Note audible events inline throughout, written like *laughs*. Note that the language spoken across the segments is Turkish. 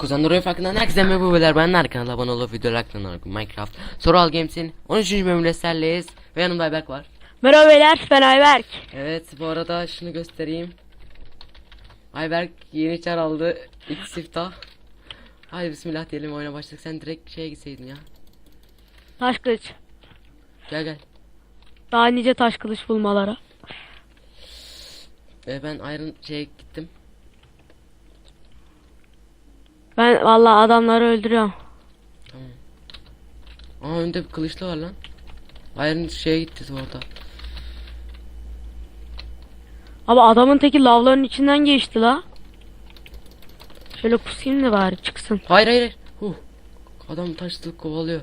Kuzenler Oyun Farkı'ndan herkese merhaba beyler. Ben kanala abone olup videolar hakkında Minecraft Soral Games'in 13. bölümüyle sizlerleyiz. Ve yanımda Ayberk var. Merhaba beyler ben Ayberk. Evet bu arada şunu göstereyim. Ayberk yeni çar aldı. İlk siftah. Hadi bismillah diyelim oyuna başladık. Sen direkt şeye gitseydin ya. Taş kılıç. Gel gel. Daha nice taş kılıç bulmalara. ee, ben Iron şeye gittim Ben vallahi adamları öldürüyorum. Aa önde bir kılıçlı var lan Iron şeye gitti orada Ama adamın teki lavların içinden geçti la. Şöyle pusayım da bari çıksın. Hayır hayır huh. Adam taşlı kovalıyor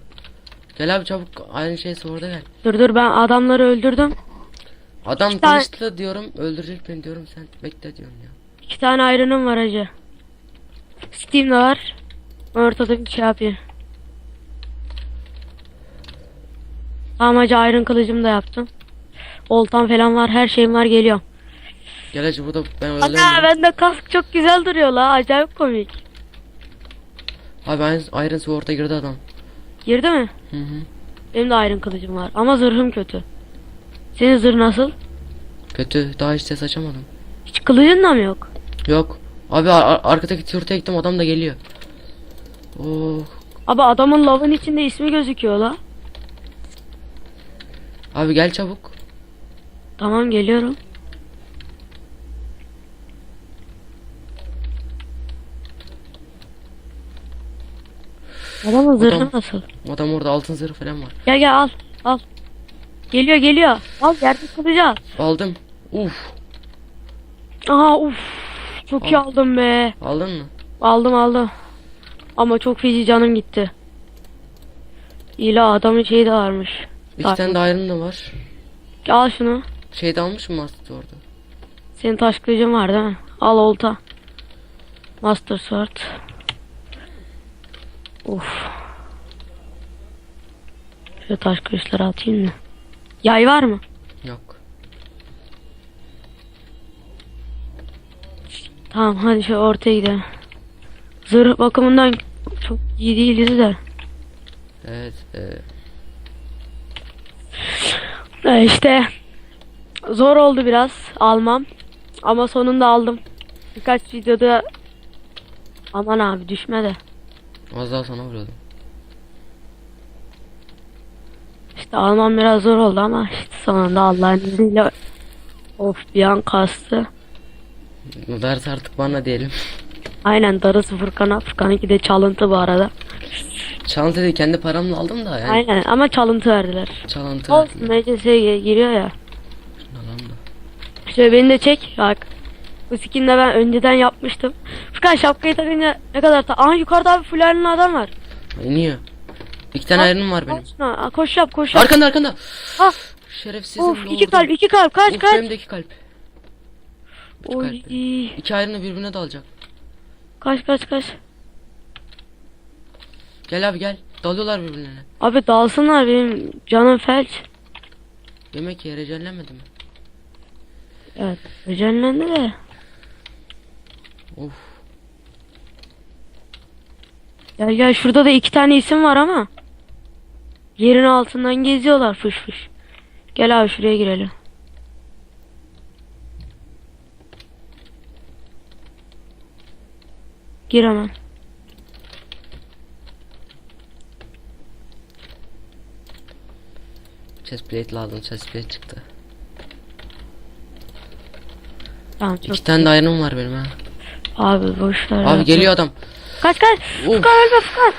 Gel abi çabuk aynı şey orada gel Dur dur ben adamları öldürdüm. Adam İki tane- diyorum öldürecek beni diyorum sen bekle diyorum ya. İki tane ayrınım var acı. Steam de var. Ortada bir şey yapıyor. Tamam hacı ayrın kılıcımı da yaptım. Oltam falan var her şeyim var geliyor. Gel hacı burada ben Ana öldürüyorum. bende kask çok güzel duruyor la acayip komik. Abi Iron, Iron Sword'a girdi adam. Girdi mi? Hı hı. Benim de ayrın kılıcım var ama zırhım kötü. Senin zırh nasıl? Kötü daha hiç ses açamadım. Hiç kılıcın da mı yok? Yok. Abi ar- ar- arkadaki turtaya gittim adam da geliyor. Oh. Abi adamın lavın içinde ismi gözüküyor la. Abi gel çabuk. Tamam geliyorum. Adamın zırhı Adam- nasıl? Adam orada altın zırh falan var. Gel gel al al. Geliyor geliyor. Al yerde al. Aldım. Uf. Aha uf. Çok iyi Al. aldım be. Aldın mı? Aldım aldım. Ama çok feci canım gitti. İla adamın şeyi de varmış. İki tane de da var. Al şunu. Şeyde almış mı Master Sword'u? Senin taş kılıcın var değil mi? Al olta. Master Sword. Of. Şu taş kılıçları atayım mı? Yay var mı? Yok. Tamam hadi şu ortaya gidelim. Zırh bakımından çok iyi değiliz de. Evet. E, Ee, işte zor oldu biraz almam. Ama sonunda aldım. Birkaç videoda aman abi düşme de. az daha sana vuruyordum. İşte almam biraz zor oldu ama işte sonunda Allah'ın izniyle of bir an kastı. Ders artık bana diyelim. Aynen darısı Furkan'a. Furkan'ınki de çalıntı bu arada. Çalıntı değil kendi paramla aldım da yani. Aynen ama çalıntı verdiler. Çalıntı. Olsun MCS'ye giriyor ya. Şunu alalım da. Şöyle beni de çek. Bak. Bu skin'i de ben önceden yapmıştım. Furkan şapkayı takınca ne kadar ta... Aha yukarıda abi fularlı adam var. İniyor. İki tane Iron'um var benim. Aa, Koş yap koş yap. Arkanda arkanda. Ah. Şerefsizim. Of iki kalp iki kalp kaç Of, kaç. Benim de iki kalp. Oy. İki Iron'ı birbirine dalacak. Kaç kaç kaç. Gel abi gel. Dalıyorlar birbirlerine. Abi dalsınlar benim canım felç. Yemek ye recellenmedi mi? Evet. Öcenlendi de. Of. Gel gel şurada da iki tane isim var ama. Yerin altından geziyorlar fış fış. Gel abi şuraya girelim. Gir hemen. Chestplate lazım. Chestplate çıktı. Tamam çok. İki tane de Iron'um var benim ha. Abi boş ver. Abi ya. geliyor adam. Kaç kaç. Of. Furkan ölme Furkan.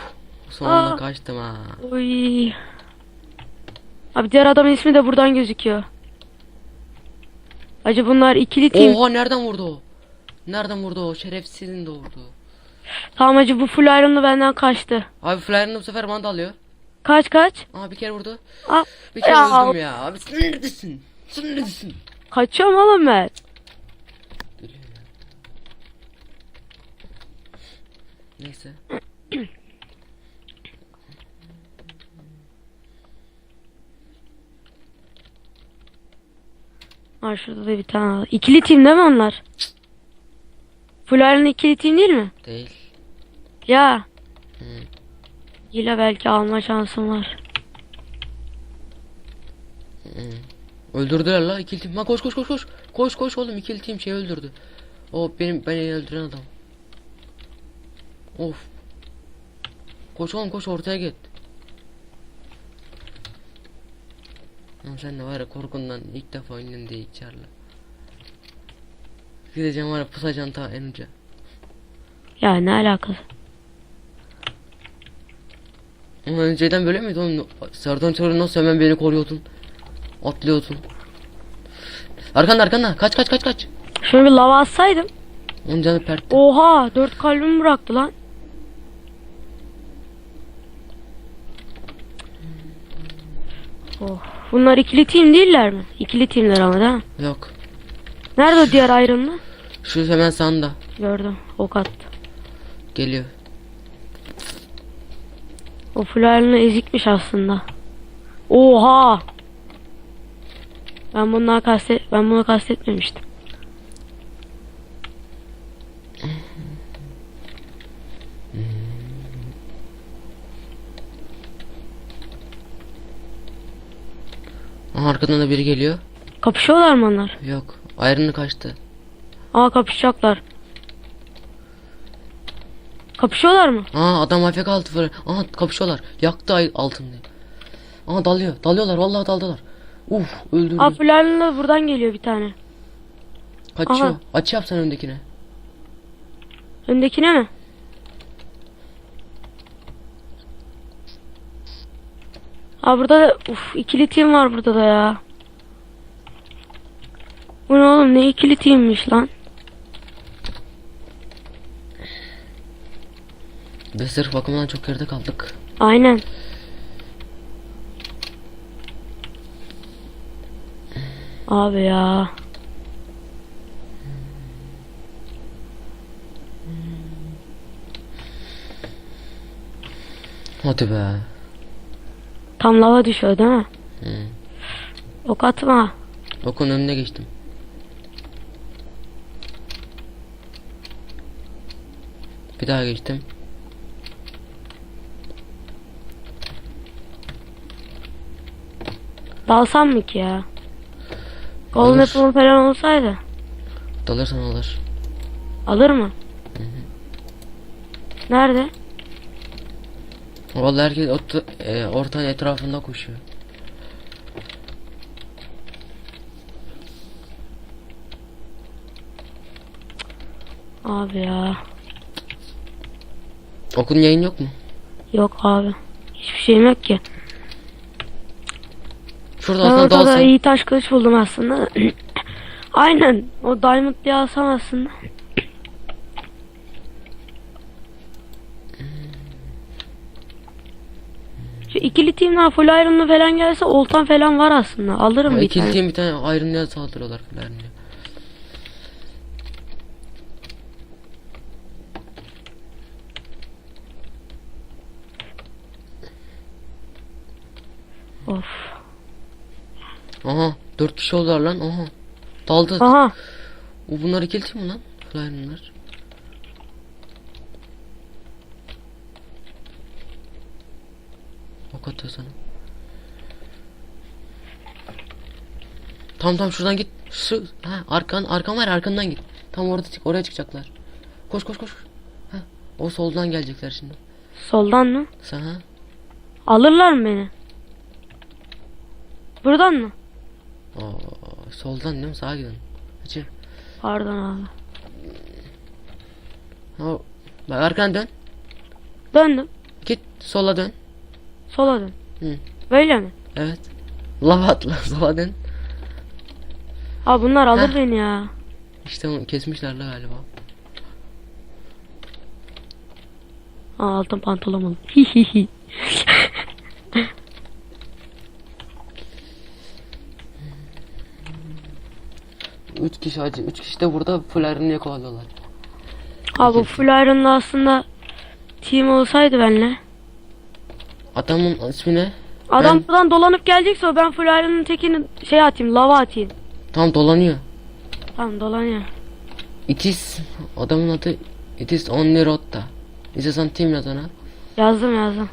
Sonunda Aa. kaçtım ha. Oy. Abi diğer adamın ismi de buradan gözüküyor. Acı bunlar ikili team. Oha nereden vurdu o? Nereden vurdu o? Şerefsizin de vurdu. Tamam acı bu full iron'lı benden kaçtı. Abi Flyer'ını bu sefer bana da alıyor. Kaç kaç. Aa bir kere vurdu. Aa, Bir kere Ya. öldüm ya. Abi sen neredesin? Sen neredesin? kaçıyorum oğlum ben. Neyse. Var şurada da bir tane. İkili team değil mi onlar? Full Iron ikili team değil mi? Değil. Ya. Hı. Yine belki alma şansım var. Öldürdüler la ikili. Ha koş koş koş koş. Koş koş oğlum ikili tim şey öldürdü. O benim beni öldüren adam. Of. Koş oğlum koş ortaya git. Lan sen de var ya korkundan ilk defa oynuyorsun diye içerle. Gideceğim var ya pusacaksın ta en uca. Ya ne alakası? Ama önceden böyle miydi oğlum? Serdan Çorum'u nasıl hemen beni koruyordun? Atlıyordun. Arkanda arkanda kaç kaç kaç kaç. Şunu bir lava atsaydım. Onun canı pertti. Oha 4 kalbimi bıraktı lan. Oh. Bunlar ikili team değiller mi? İkili teamler ama değil mi? Yok. Nerede o diğer ayrımlı? Şu hemen sağında. Gördüm. Ok attı. Geliyor. O full ayrımlı ezikmiş aslında. Oha! Ben bundan kastet ben bunu kastetmemiştim. Arkadan da biri geliyor. Kapışıyorlar mı onlar? Yok. Ayrını kaçtı. Aa kapışacaklar. Kapışıyorlar mı? Aa adam afk altı fırı. Aha kapışıyorlar. Yaktı ay altını. Aha dalıyor. Dalıyorlar. Vallahi daldılar. Uf full ayrımlı buradan geliyor bir tane. Kaçıyor. aha. Aç yap sen öndekine. Öndekine mi? Aa burada da uf ikili team var burada da ya. Bu ne oğlum ne ikili teammiş lan. Ve sırf bakımdan çok geride kaldık. Aynen. Abi ya. Hadi be. Tam lava düşüyor değil mi? Hı. Ok atma. Okun önüne geçtim. Bir daha geçtim. Dalsam mı ki ya? Golden. Apple'ın falan olsaydı. Dalırsan alır. Alır mı? Nerede? Vallahi herkes otu, e, ortanın etrafında koşuyor. Abi ya. Okun yayın yok mu? Yok abi. Hiçbir şeyim yok ki. Şurada Ben ortada dalsan. iyi taş kılıç buldum aslında. *clears throat* Aynen. O Diamond diye alsam aslında. Şu ikili teamler full iron'lı falan gelse oltan falan var aslında. Alırım Ama bir İkinci tane. team bir tane ayrımlıya saldırıyorlar falan diye. Of. Aha dört kişi oldular lan aha. Daldı. Aha. O bunlar ikili team mi lan? Flyer'ınlar. Ok atıyor sana. Tam tam şuradan git. Şu ha arkan arkan var arkandan git. Tam orada çık oraya çıkacaklar. Koş koş koş. Ha o soldan gelecekler şimdi. Soldan mı? Sen ha? Alırlar mı beni? Buradan mı? Oo, soldan değil mi? Sağa gidin. Hacı. Pardon abi. O, bak arkana dön. Döndüm. Git sola dön. Sola dön. Hı. Böyle mi? Evet. Lava atla *laughs* sola dön. Abi bunlar alır beni ya. İşte onu kesmişler la galiba. Aa, altın pantolon aldım. 3 kişi acı. 3 kişi de burada full iron'ı yakalıyorlar. Abi bu full aslında team olsaydı benle. Adamın ismi ne? Adam ben... buradan dolanıp gelecekse ben full iron'ın tekini şey atayım lava atayım. Tam dolanıyor. Tam dolanıyor. İtis adamın adı İtis on the road'da. İstersen team yaz ona. Yazdım yazdım.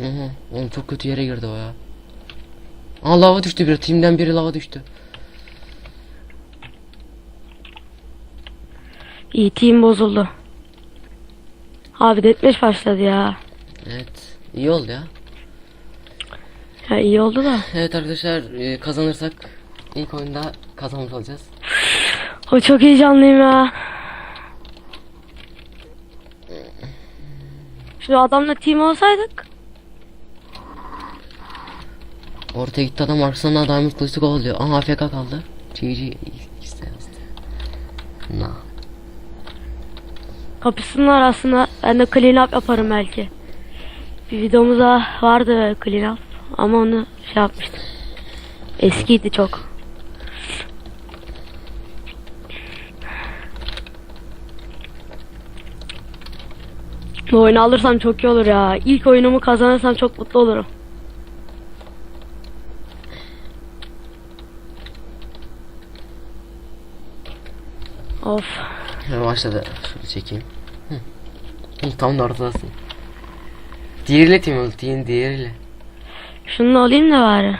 Aha, oğlum çok kötü yere girdi o ya. Aa lava düştü biri. Team'den biri lava düştü. İyi team bozuldu. Abi deathmatch başladı ya. Evet. iyi oldu ya. Ya iyi oldu da. Evet arkadaşlar e, kazanırsak ilk oyunda kazanmış olacağız. O çok heyecanlıyım ya. Şu adamla team olsaydık. Ortaya gitti adam arkasından adam kılıçlı kovalıyor. Aha AFK kaldı. GG yazdı. Na. Kapısınlar aslında. Ben de clean up yaparım belki. Bir videomuzda vardı clean up. Ama onu şey yapmıştım. Eskiydi çok. Bu oyunu alırsam çok iyi olur ya. İlk oyunumu kazanırsam çok mutlu olurum. Of. Ya başladı. Şöyle çekeyim. Hı. Hı, tam da ortadasın. Diğeriyle team. Diğerin diğeriyle. Şunu alayım da bari.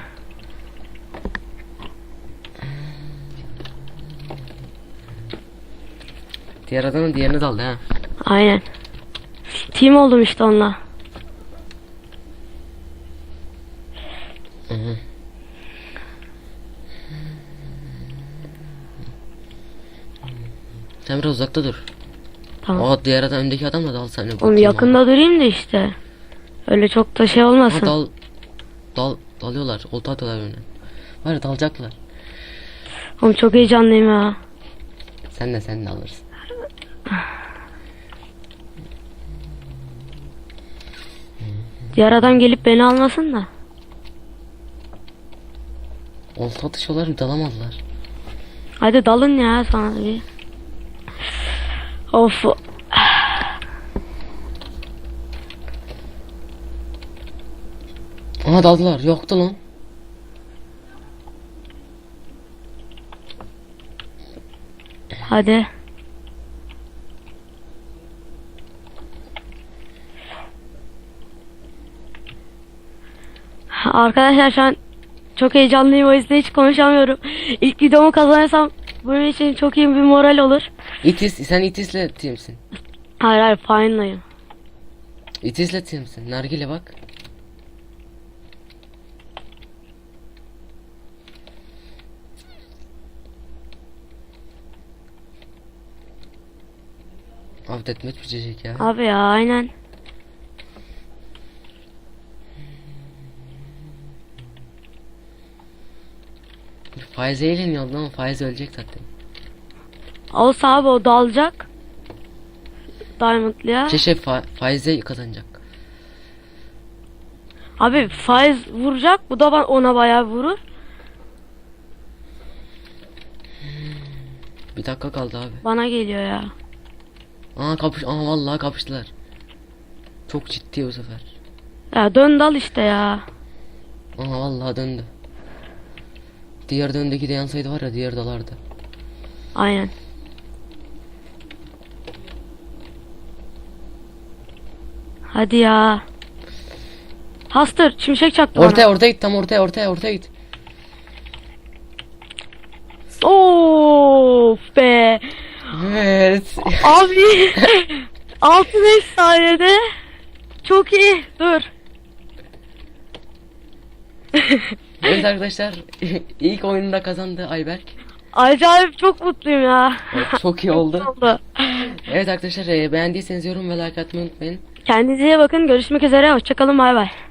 Diğer adamın diğerini daldı ha. Aynen. Team oldum işte onunla. Hı hı. Sen biraz uzakta dur. Tamam. O diğer adam öndeki adam da dal sen. Oğlum yakında durayım da işte. Öyle çok da şey abi. Ha, olmasın. dal, dal, dalıyorlar. Olta atıyorlar birbirine. Var ya dalacaklar. Oğlum çok heyecanlıyım ya. Sen de sen de alırsın. Diğer adam gelip beni almasın da. Olta atışıyorlar dalamadılar. Hadi dalın ya sana bir. Of. Aha daldılar. Yoktu lan. Hadi. Arkadaşlar şu an çok heyecanlıyım o yüzden hiç konuşamıyorum. İlk videomu kazanırsam bunun için çok iyi bir moral olur. İtis, sen itisle teamsin. Hayır hayır final'layım. İtisle teamsin. Nargile bak. Abi deathmatch bitecek ya. Abi ya aynen. Faiz eğleniyordu ama faiz ölecek zaten. Olsa abi o dalacak. Diamond'lıya. Şey şey fa faize kazanacak. Abi faiz vuracak. Bu da ona bayağı vurur. Bir dakika kaldı abi. Bana geliyor ya. Aa kapış aa vallahi kapıştılar. Çok ciddi bu sefer. Ya dön dal işte ya. Aha vallahi döndü. Diğer döndeki de yansaydı var ya diğer dalardı. Aynen. Hadi ya. Hastır şimşek çaktı bana. Ortaya ortaya git tam ortaya ortaya ortaya git. Of be. Evet. Abi. *laughs* 6-5 saniyede. Çok iyi. Dur. *laughs* evet arkadaşlar *laughs* ilk oyununda kazandı Ayberk. Acayip çok mutluyum ya. Evet, çok iyi oldu. oldu. Evet arkadaşlar e, beğendiyseniz yorum ve like atmayı unutmayın. Kendinize iyi bakın. Görüşmek üzere. Hoşçakalın. Bay bay.